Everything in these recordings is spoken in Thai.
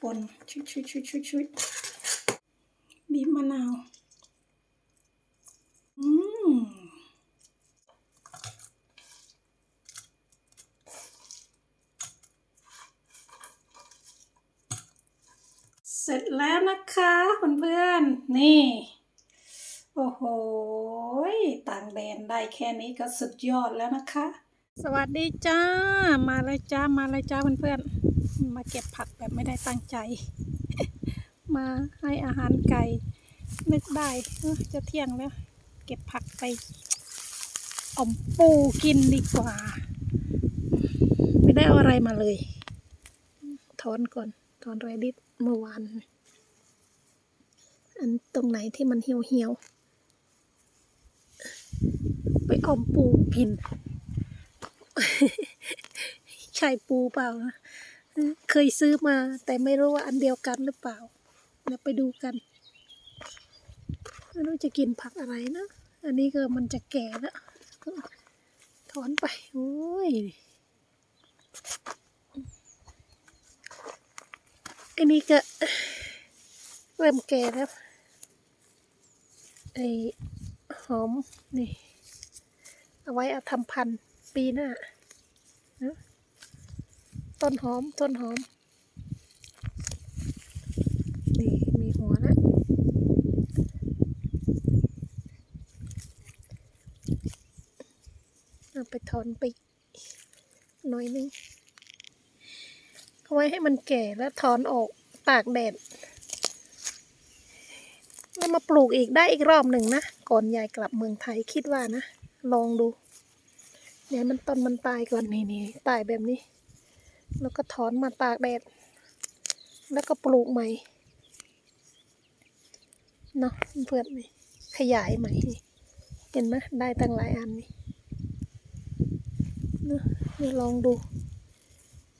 ปนชุดชุดชุดชุดชุดบีบมะนาว อืมเสร็จแล้วนะคะเพื่อนๆ นี่ โอ้โห ต่างแดนได้แค่นี้ก็สุดยอดแล้วนะคะ สวัสดีจ้า มาเลยจ้า มาเลยจ้าเพื่อนๆ มาเก็บผักแบบไม่ได้ตั้งใจ มาให้อาหารไก่ นึกได้จะเที่ยงแล้ว เก็บผักไปอมปูกินดีกว่า ไม่ได้เอาอะไรมาเลย ถอนก่อน ถอนไรดิบเมื่อวานอันตรงไหนที่มันเหี่ยวเหี่ยวไปออมปูกิน ใช่ปูเปล่านะ เคยซื้อมา แต่ไม่รู้ว่าอันเดียวกันหรือเปล่าเดี๋ยวไปดูกันไม่รู้จะกินผักอะไรนะ อันนี้ก็มันจะแก่แล้วถอนไป โอ้ยอันนี้ก็เริ่มแก่แล้วไอหอมนี่ เอาไว้เอาทำพันธุ์ปีหน้านะ ต้นหอม ต้นหอม นี่มีหัวแล้วเอาไปถอนไปหน่อยนึงเอาไว้ให้มันแก่แล้วถอนออกตากแดด แล้วมาปลูกอีกได้อีกรอบหนึ่งนะ ก่อนยายกลับเมืองไทยคิดว่านะ ลองดูเดี๋ยมันต้นมันตายก่อนนี่นี่ตายแบบนี้ แล้วก็ถอนมาตากแดด แล้วก็ปลูกใหม่เนาะเพื่อนนี่ขยายใหม่นี่เห็นไหมได้ตั้งหลายอันนี่เดี๋ยวลองดู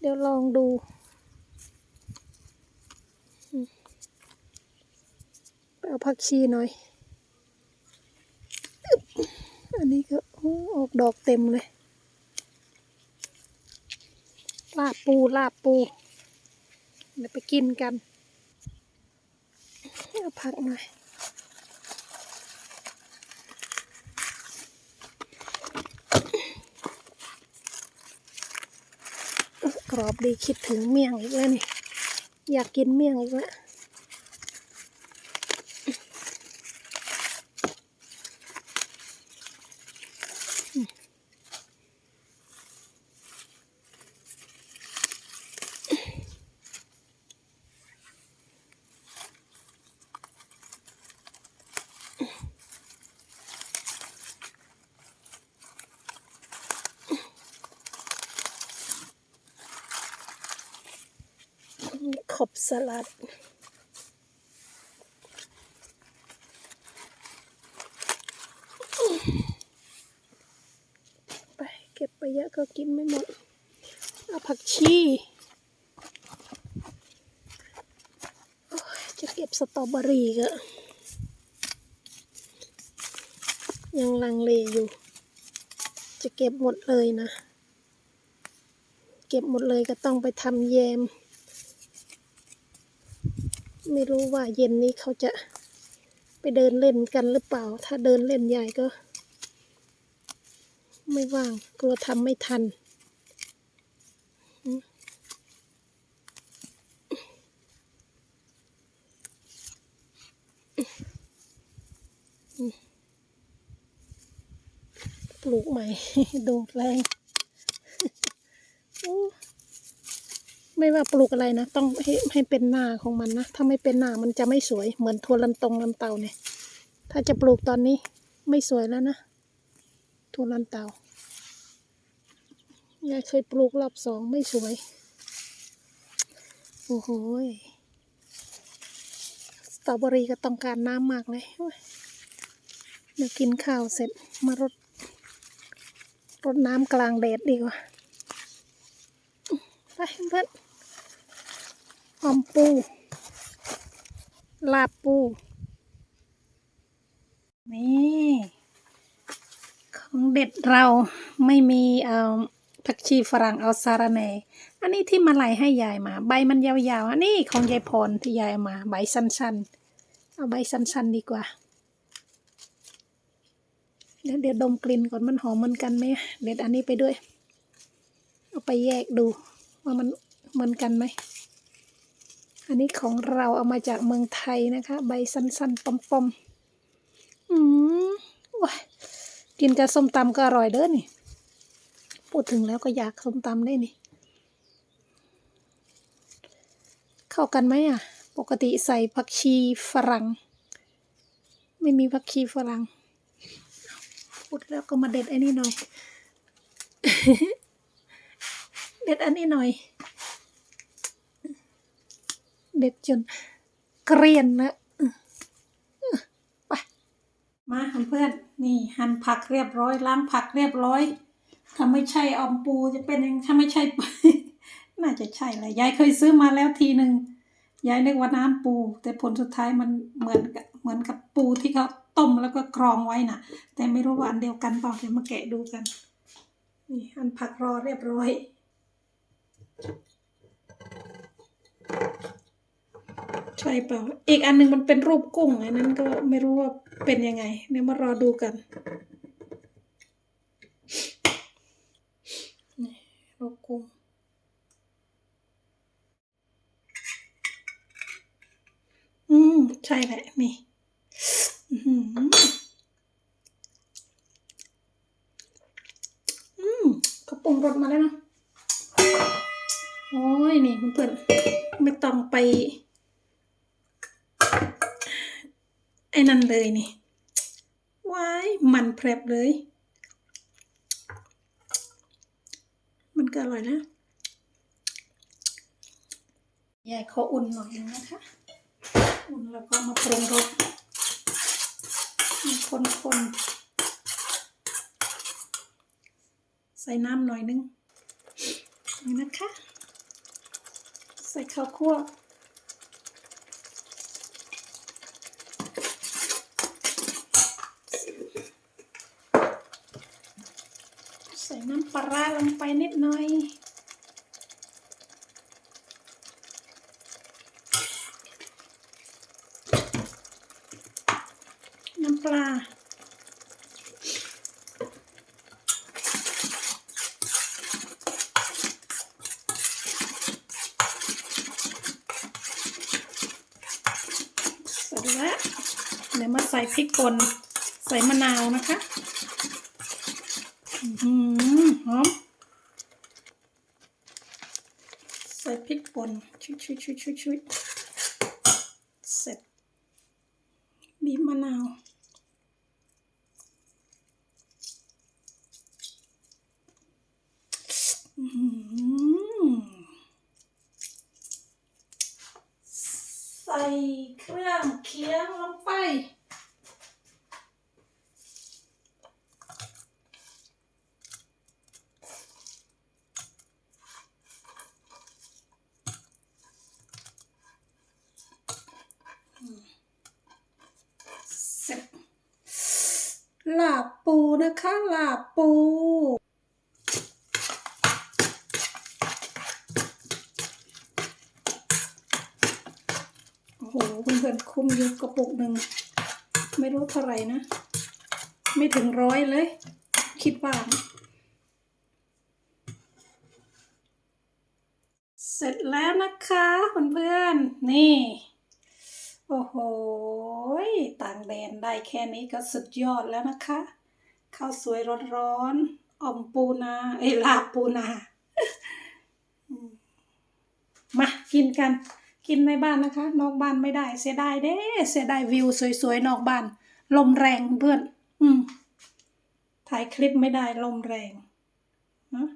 เดี๋ยวลองดูไปเอาผักชีหน่อย อันนี้ก็ออกดอกเต็มเลย ลาบปูลาบปูเดี๋ยวไปกินกันเอาผักหน่อยกรอบดีคิดถึงเมี่ยงอีกแล้วนี่ อยากกินเมี่ยงอีกแล้ว ข บสลัด ไปเก็บไปเยอะก็กินไม่หมด เอาผักชีจะเก็บสตรอเบอรี่ก็ ยังลังเลอยู่ จะเก็บหมดเลยนะ เก็บหมดเลยก็ต้องไปทำแยม ไม่รู้ว่าเย็นนี้เขาจะไปเดินเล่นกันหรือเปล่า ถ้าเดินเล่นใหญ่ก็ ไม่ว่าง กลัวทำไม่ทัน ปลูกใหม่ ดูแรงอู้ ไม่ว่าปลูกอะไรนะ ต้องให้ให้เป็นหน้าของมันนะ ถ้าไม่เป็นหน้ามันจะไม่สวยเหมือนทัวลันตงลันเตาเนี่ย ถ้าจะปลูกตอนนี้ไม่สวยแล้วนะทัวลันเตายายเคยปลูกรอบสองไม่สวย โอ้โหสตรอเบอรี่ก็ต้องการน้ำมากเลยโอ้ยเดี๋ยวกินข้าวเสร็จมารดรดน้ำกลางแดดดีกว่า ไปเพื่อน หอมปู ลาบปู นี่ ของเด็ดเราไม่มีเอ่อผักชีฝรั่งเอาสาระแหน่อันนี้ที่มาไล่ให้ยายมา ใบมันยาวๆ อันนี้ของยายพรที่ยายมา ใบสั้นๆ เอาใบสั้นๆดีกว่า เดี๋ยวเดี๋ยวดมกลิ่นก่อนมันหอมเหมือนกันไหม เด็ดอันนี้ไปด้วย เอาไปแยกดูว่ามันเหมือนกันไหม อันนี้ของเราเอามาจากเมืองไทยนะคะ ใบสั้นๆปอมๆ อืมว้ายกินกับส้มตำก็อร่อยเด้อนี่ พูดถึงแล้วก็อยากส้มตำได้นี่ เข้ากันไหมอะ ปกติใส่ผักชีฝรั่ง ไม่มีผักชีฝรั่ง พูดแล้วก็มาเด็ดไอ้นี่หน่อย เด็ดอันนี้หน่อย เด็ดจนเกรียนนะไปมาเพื่อนนี่หั่นผักเรียบร้อยล้างผักเรียบร้อยถ้าไม่ใช่ออมปูจะเป็นยังถ้าไม่ใช่ น่าจะใช่แหละยายเคยซื้อมาแล้วทีหนึ่งยายนึกว่าน้ำปู แต่ผลสุดท้ายมันเหมือนกับเหมือนกับปูที่เขาต้มแล้วก็กรองไว้น่ะ แต่ไม่รู้ว่าอันเดียวกันเปล่าเดี๋ยวมาแกะดูกันนี่อันผักรอเรียบร้อย ใช่เปล่า อีกอันหนึ่งมันเป็นรูปกุ้งอันนั้นก็ไม่รู้ว่าเป็นยังไง เดี๋ยวมารอดูกันนี่รูปกุ้งอืมใช่แหละนี่อือหืออืมเขาปรุงรสมาแล้วนอะโอ้ยนี่เพื่อนๆไม่ต้องไป ไอ้นั่นเลยนี่ว้ายมันแพรบเลย มันก็อร่อยนะยายขออุ่นหน่อยนึงนะคะ อุ่นแล้วก็มาปรุงรสคนๆ ใส่น้ำหน่อยนึงนี่นะคะ ใส่ข้าวคั่ว น้ำปลาลงไปนิดหน่อยน้ำปลาเสร็จแล้วเดี๋ยวมาใส่พริกป่นใส่มะนาวนะคะ หอม ใส่พริกป่นชุยชุยชุยชุยชุยเสร็จ บีบมะนาวใส่เครื่องเคียงลงไป เสร็จลาบปู นะคะลาบปูโอ้โหเพื่อนๆคุ้มอยู่กระปุกหนึ่ง ไม่รู้เท่าไหร่นะ ไม่ถึงร้อยเลย คิดว่าเสร็จแล้วนะคะเพื่อนๆนี่ โอ้โหต่างแดนได้แค่นี้ก็สุดยอดแล้วนะคะ ข้าวสวยร้อนๆอ่อมปูนาเอ้ลาบปูนามมากินกัน กินในบ้านนะคะ นอกบ้านไม่ได้ เสียดายเด้ เสียดายวิวสวยๆ นอกบ้าน ลมแรงเพื่อน อืมถ่ายคลิปไม่ได้ลมแรงนะ